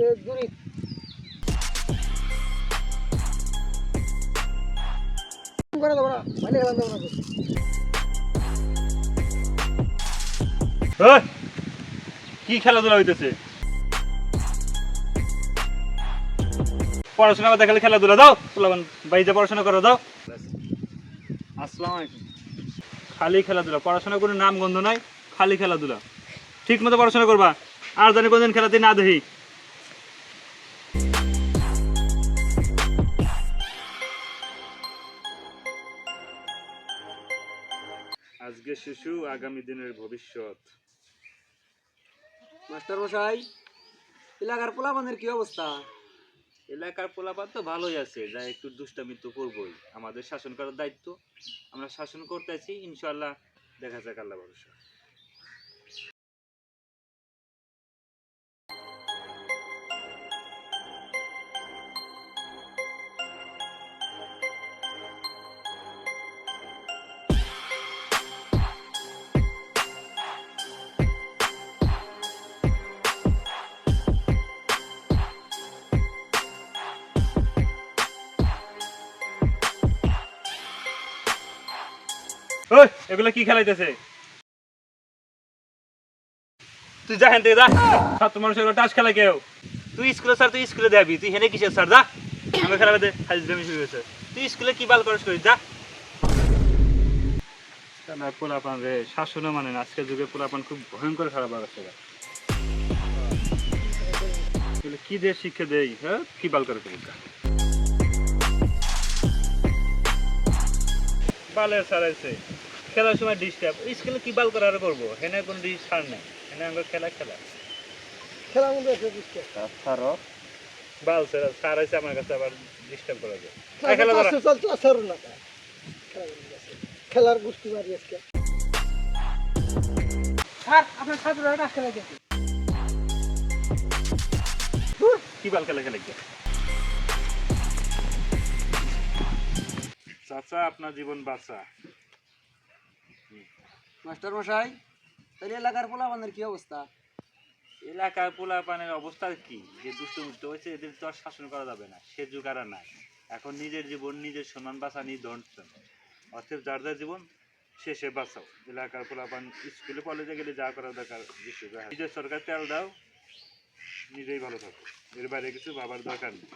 দূরে করে দেবো না মানে খেলা দেবো না ওই, কি খেলাধুলা হইতেছে? পড়াশোনা কথা খালি খেলাধুলা দাও বাড়িতে পড়াশোনা করো দাও। আসসালামু আলাইকুম। খালি খেলাধুলা পড়াশোনা কোনো নাম গন্ধ নাই খালি খেলাধুলা। ঠিক মতো পড়াশোনা করবা আর জানি কোনদিন খেলাতে না দেখি। আজকে শিশু আগামী দিনের ভবিষ্যৎ। মাস্টার মশাই এলাকার পোলাপানের কি অবস্থা? এলাকার পোলাপান তো ভালোই আছে যা একটু দুষ্টামি তো করবোই। আমাদের শাসন করার দায়িত্ব আমরা শাসন করতেছি ইনশাল্লাহ দেখা যাক আল্লাহ ভরসা। এগুলা কি খেলাইতেছে? তুই যা হেন যা। ছাত্র মানুষ এগুলো টাস খেলা কেউ। তুই স্কুলে স্যার, তুই স্কুলে দেবি তুই হেনে কিসের স্যার? যা। আমি খেলা দে। হাজিরামি শুরু হয়েছে। তুই স্কুলে কি বাল করিস করিস? যা। পোলাপান রে, শাসনও মানে আজকের যুগে পোলাপান খুব ভয়ঙ্কর খারাপ এগুলো কি দিয়ে শিক্ষা দেই হ্যাঁ? কি বাল করে বালের স্যার আছে। খেলার সময় ডিস্টার্ব স্কুলে কি বাল করে আর করব? হেনে কোনো ছাড় নেই। হেনে আমরা খেলা খেলা। খেলা মধ্যে আছে বাল স্যার আছে আমার কাছে আবার ডিস্টার্ব করা যায়। খেলা সর না। খেলার গোষ্ঠী মারি আজকে। স্যার আপনার ছাত্ররা খেলা গেছে কি বাল খেলা খেলা গিয়া? চাচা আপনার জীবন বাঁচা। মাস্টার মশাই তাহলে এলাকার পোলা পোলাপানের কি অবস্থা? এলাকার পোলা পানের অবস্থা কি? যে দুষ্ট মুক্ত হয়েছে এদের তো আর শাসন করা যাবে না সে যুগ আর নাই। এখন নিজের জীবন নিজের সম্মান বাঁচা নিয়ে ধরছেন অর্থের যার যার জীবন সে সে বাঁচাও। এলাকার পোলাপান স্কুলে কলেজে গেলে যা করা দরকার নিজের সরকার তেল দাও নিজেই ভালো থাকো। এর বাইরে কিছু ভাবার দরকার নেই।